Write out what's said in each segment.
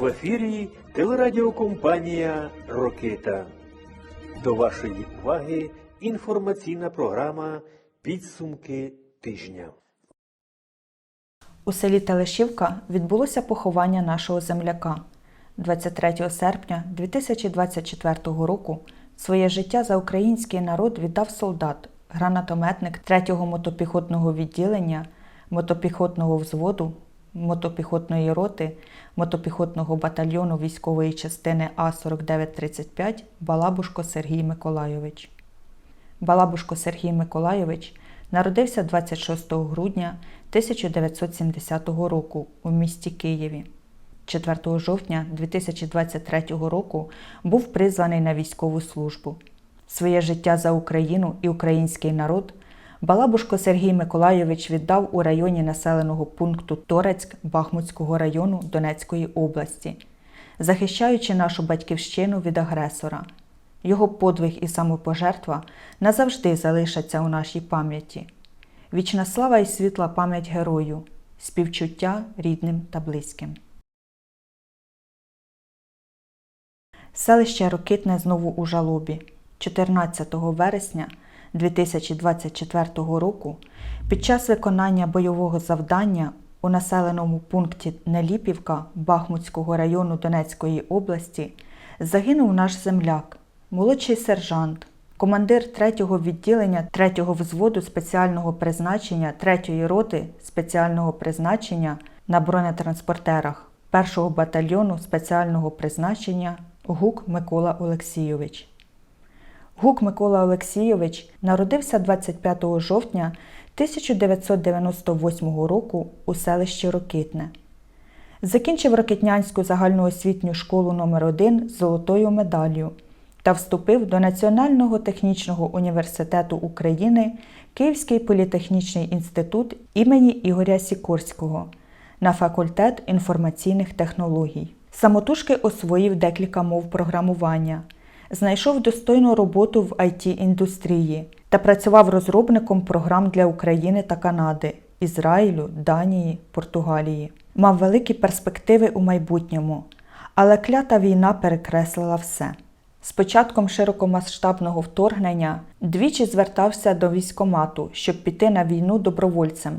В ефірі телерадіокомпанія Рокита. До вашої уваги інформаційна програма Підсумки тижня. У селі Телешівка відбулося поховання нашого земляка. 23 серпня 2024 року своє життя за український народ віддав солдат, гранатометник 3-го мотопіхотного відділення, мотопіхотного взводу, мотопіхотної роти, мотопіхотного батальйону військової частини А4935 Балабушко Сергій Миколайович. Балабушко Сергій Миколайович народився 26 грудня 1970 року у місті Києві. 4 жовтня 2023 року був призваний на військову службу. Своє життя за Україну і український народ Балабушко Сергій Миколайович віддав у районі населеного пункту Торецьк Бахмутського району Донецької області, захищаючи нашу батьківщину від агресора. Його подвиг і самопожертва назавжди залишаться у нашій пам'яті. Вічна слава і світла пам'ять герою, співчуття рідним та близьким. Селище Рокитне знову у жалобі. 14 вересня 2024 року під час виконання бойового завдання у населеному пункті Неліпівка Бахмутського району Донецької області загинув наш земляк, молодший сержант, командир 3-го відділення 3-го взводу спеціального призначення 3-ї роти спеціального призначення на бронетранспортерах 1-го батальйону спеціального призначення Гук Микола Олексійович. Гук Микола Олексійович народився 25 жовтня 1998 року у селищі Рокитне. Закінчив Рокитнянську загальноосвітню школу номер 1 з золотою медаллю та вступив до Національного технічного університету України Київський політехнічний інститут імені Ігоря Сікорського на факультет інформаційних технологій. Самотужки освоїв декілька мов програмування, знайшов достойну роботу в IT-індустрії та працював розробником програм для України та Канади, Ізраїлю, Данії, Португалії. Мав великі перспективи у майбутньому, але клята війна перекреслила все. З початком широкомасштабного вторгнення двічі звертався до військомату, щоб піти на війну добровольцем.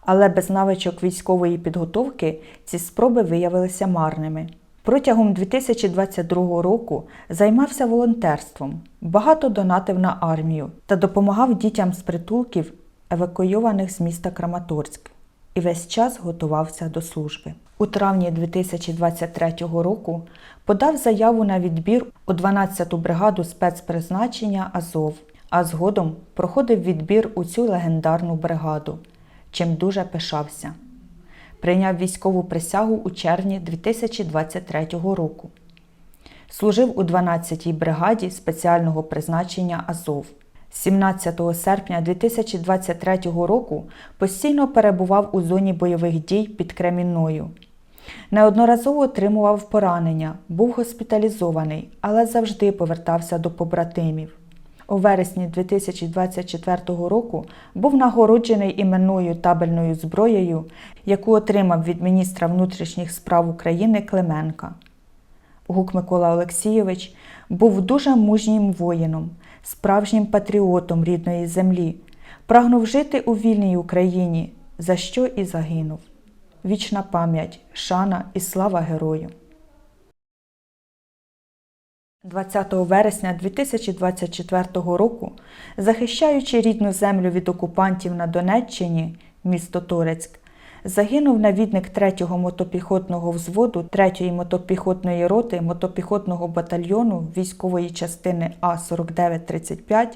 Але без навичок військової підготовки ці спроби виявилися марними. Протягом 2022 року займався волонтерством, багато донатив на армію та допомагав дітям з притулків, евакуйованих з міста Краматорськ, і весь час готувався до служби. У травні 2023 року подав заяву на відбір у 12-ту бригаду спецпризначення Азов, а згодом проходив відбір у цю легендарну бригаду, чим дуже пишався. Прийняв військову присягу у червні 2023 року. Служив у 12-й бригаді спеціального призначення Азов. 17 серпня 2023 року постійно перебував у зоні бойових дій під Кремінною. Неодноразово отримував поранення, був госпіталізований, але завжди повертався до побратимів. У вересні 2024 року був нагороджений іменною табельною зброєю, яку отримав від міністра внутрішніх справ України Клименка. Гук Микола Олексійович був дуже мужнім воїном, справжнім патріотом рідної землі, прагнув жити у вільній Україні, за що і загинув. Вічна пам'ять, шана і слава герою! 20 вересня 2024 року, захищаючи рідну землю від окупантів на Донеччині, місто Торецьк, загинув навідник 3-го мотопіхотного взводу 3-ї мотопіхотної роти мотопіхотного батальйону військової частини А4935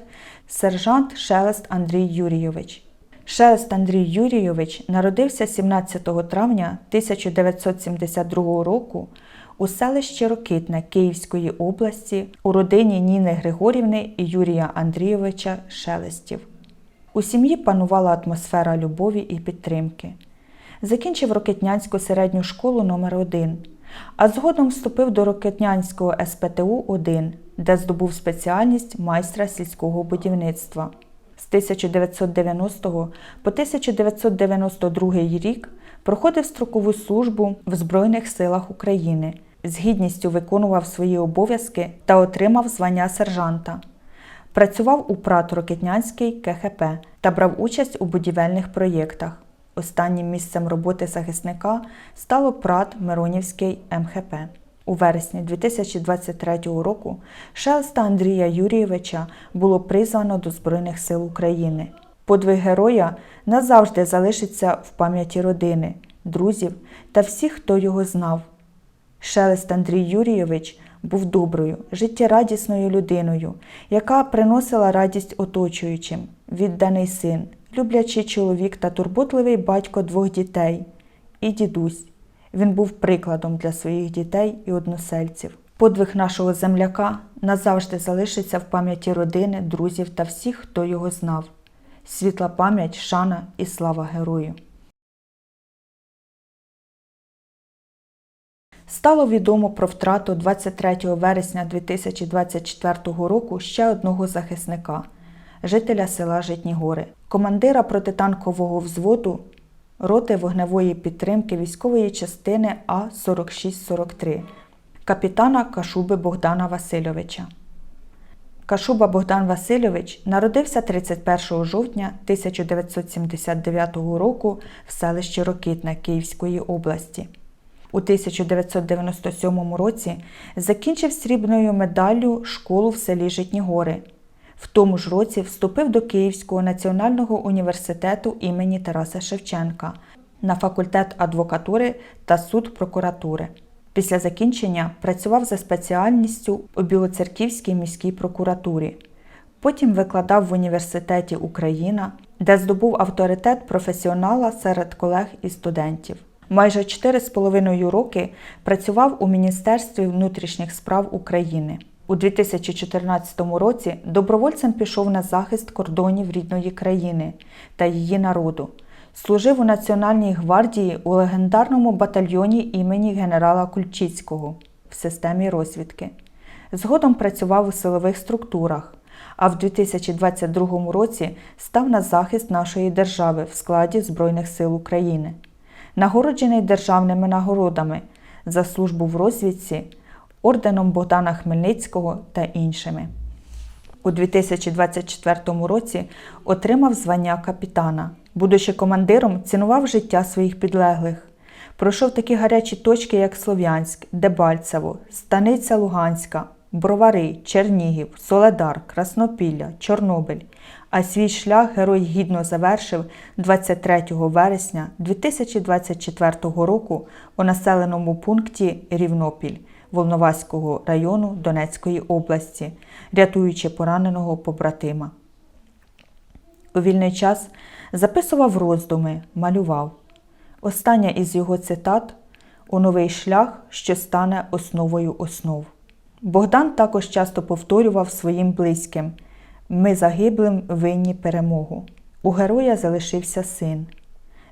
сержант Шелест Андрій Юрійович. Шелест Андрій Юрійович народився 17 травня 1972 року у селищі Рокитне Київської області у родині Ніни Григорівни і Юрія Андрійовича Шелестів. У сім'ї панувала атмосфера любові і підтримки. Закінчив Рокитнянську середню школу номер 1 а згодом вступив до Рокитнянського СПТУ 1 де здобув спеціальність майстра сільського будівництва. З 1990 по 1992 рік Проходив строкову службу в Збройних силах України, з гідністю виконував свої обов'язки та отримав звання сержанта. Працював у ПРАТ Рокетнянський КХП та брав участь у будівельних проєктах. Останнім місцем роботи захисника стало ПРАТ Миронівський МХП. У вересні 2023 року Шелста Андрія Юрійовича було призвано до Збройних сил України. Подвиг героя назавжди залишиться в пам'яті родини, друзів та всіх, хто його знав. Шелест Андрій Юрійович був доброю, життєрадісною людиною, яка приносила радість оточуючим, відданий син, люблячий чоловік та турботливий батько двох дітей і дідусь. Він був прикладом для своїх дітей і односельців. Подвиг нашого земляка назавжди залишиться в пам'яті родини, друзів та всіх, хто його знав. Світла пам'ять, шана і слава герою. Стало відомо про втрату 23 вересня 2024 року ще одного захисника, жителя села Житні Гори, командира протитанкового взводу роти вогневої підтримки військової частини А4643, капітана Кашуби Богдана Васильовича. Кашуба Богдан Васильович народився 31 жовтня 1979 року в селищі Рокитне Київської області. У 1997 році закінчив срібною медаллю школу в селі Житні Гори. В тому ж році вступив до Київського національного університету імені Тараса Шевченка на факультет адвокатури та суд прокуратури. Після закінчення працював за спеціальністю у Білоцерківській міській прокуратурі. Потім викладав в університеті Україна, де здобув авторитет професіонала серед колег і студентів. Майже 4,5 роки працював у Міністерстві внутрішніх справ України. У 2014 році добровольцем пішов на захист кордонів рідної країни та її народу. Служив у Національній гвардії у легендарному батальйоні імені генерала Кульчицького в системі розвідки. Згодом працював у силових структурах, а в 2022 році став на захист нашої держави в складі Збройних сил України. Нагороджений державними нагородами за службу в розвідці, орденом Богдана Хмельницького та іншими. У 2024 році отримав звання капітана. Будучи командиром, цінував життя своїх підлеглих. Пройшов такі гарячі точки, як Слов'янськ, Дебальцево, Станиця Луганська, Бровари, Чернігів, Соледар, Краснопілля, Чорнобиль. А свій шлях герой гідно завершив 23 вересня 2024 року у населеному пункті Рівнопіль Волноваського району Донецької області, рятуючи пораненого побратима. У вільний час записував роздуми, малював. Остання із його цитат у новий шлях, що стане основою основ. Богдан також часто повторював своїм близьким ми загиблим винні перемогу. У героя залишився син.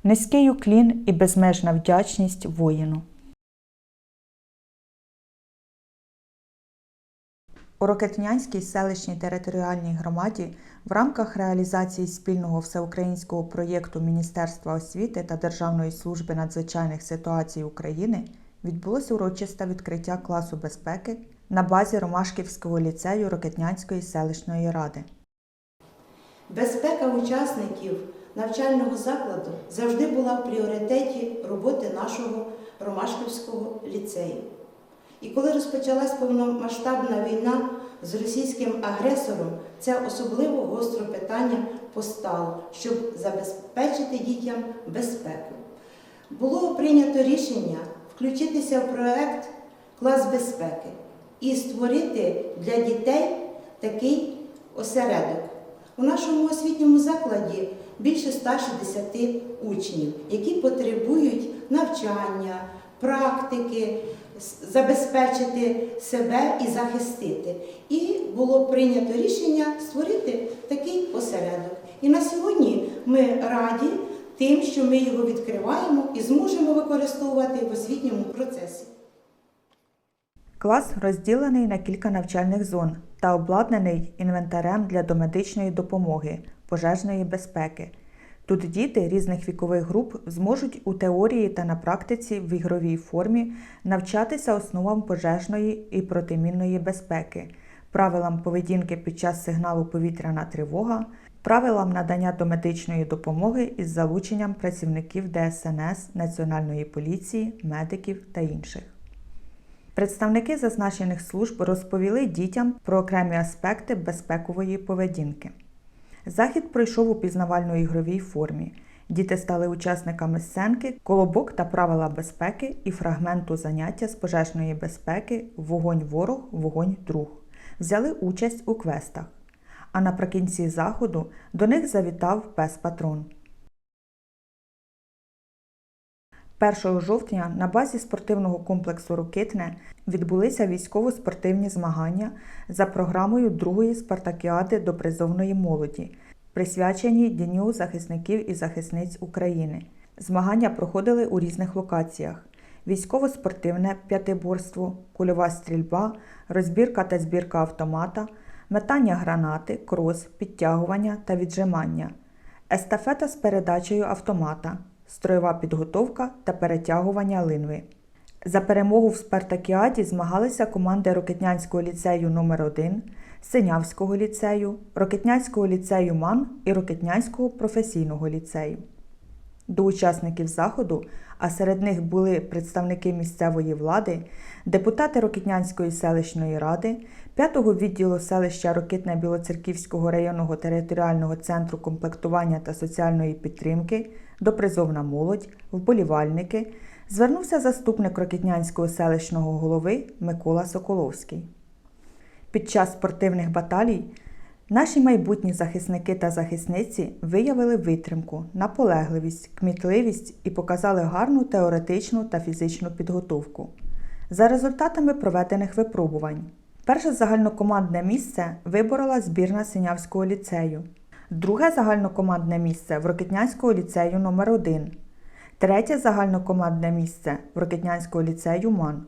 Низький уклін і безмежна вдячність воїну. У Рокетнянській селищній територіальній громаді в рамках реалізації спільного всеукраїнського проєкту Міністерства освіти та Державної служби надзвичайних ситуацій України відбулося урочисте відкриття класу безпеки на базі Ромашківського ліцею Рокетнянської селищної ради. Безпека учасників навчального закладу завжди була в пріоритеті роботи нашого Ромашківського ліцею. І коли розпочалась повномасштабна війна з російським агресором, це особливо гостро питання постало, щоб забезпечити дітям безпеку. Було прийнято рішення включитися в проект Клас безпеки і створити для дітей такий осередок. У нашому освітньому закладі більше 160 учнів, які потребують навчання, практики, забезпечити себе і захистити. І було прийнято рішення створити такий осередок. І на сьогодні ми раді тим, що ми його відкриваємо і зможемо використовувати в освітньому процесі. Клас розділений на кілька навчальних зон та обладнаний інвентарем для домедичної допомоги, пожежної безпеки. Тут діти різних вікових груп зможуть у теорії та на практиці в ігровій формі навчатися основам пожежної і протимінної безпеки, правилам поведінки під час сигналу повітряна тривога, правилам надання домедичної допомоги із залученням працівників ДСНС, Національної поліції, медиків та інших. Представники зазначених служб розповіли дітям про окремі аспекти безпекової поведінки. Захід пройшов у пізнавально-ігровій формі. Діти стали учасниками сценки, колобок та правила безпеки і фрагменту заняття з пожежної безпеки Вогонь ворог, вогонь друг. Взяли участь у квестах. А наприкінці заходу до них завітав пес патрон. 1 жовтня на базі спортивного комплексу Рокитне відбулися військово-спортивні змагання за програмою другої спартакіади до призовної молоді, присвячені Дню захисників і захисниць України. Змагання проходили у різних локаціях: військово-спортивне п'ятиборство, кульова стрільба, розбірка та збірка автомата, метання гранати, крос, підтягування та віджимання, естафета з передачею автомата, строєва підготовка та перетягування линви. За перемогу в Спартакіаді змагалися команди Рокетнянського ліцею номер 1 Синявського ліцею, Рокетнянського ліцею МАН і Рокетнянського професійного ліцею. До учасників заходу, а серед них були представники місцевої влади, депутати Рокітнянської селищної ради, 5-го відділу селища Рокитне Білоцерківського районного територіального центру комплектування та соціальної підтримки, допризовна молодь, вболівальники, звернувся заступник Рокітнянського селищного голови Микола Соколовський. Під час спортивних баталій Наші майбутні захисники та захисниці виявили витримку, наполегливість, кмітливість і показали гарну теоретичну та фізичну підготовку. За результатами проведених випробувань, перше загальнокомандне місце виборола збірна Синявського ліцею, друге загальнокомандне місце в Рокетнянського ліцею номер 1 третє загальнокомандне місце в Рокетнянського ліцею МАН.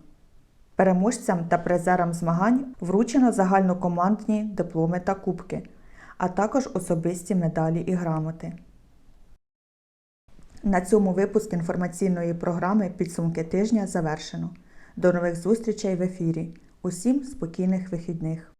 Переможцям та призерам змагань вручено загальнокомандні дипломи та кубки, а також особисті медалі і грамоти. На цьому випуск інформаційної програми Підсумки тижня завершено. До нових зустрічей в ефірі. Усім спокійних вихідних!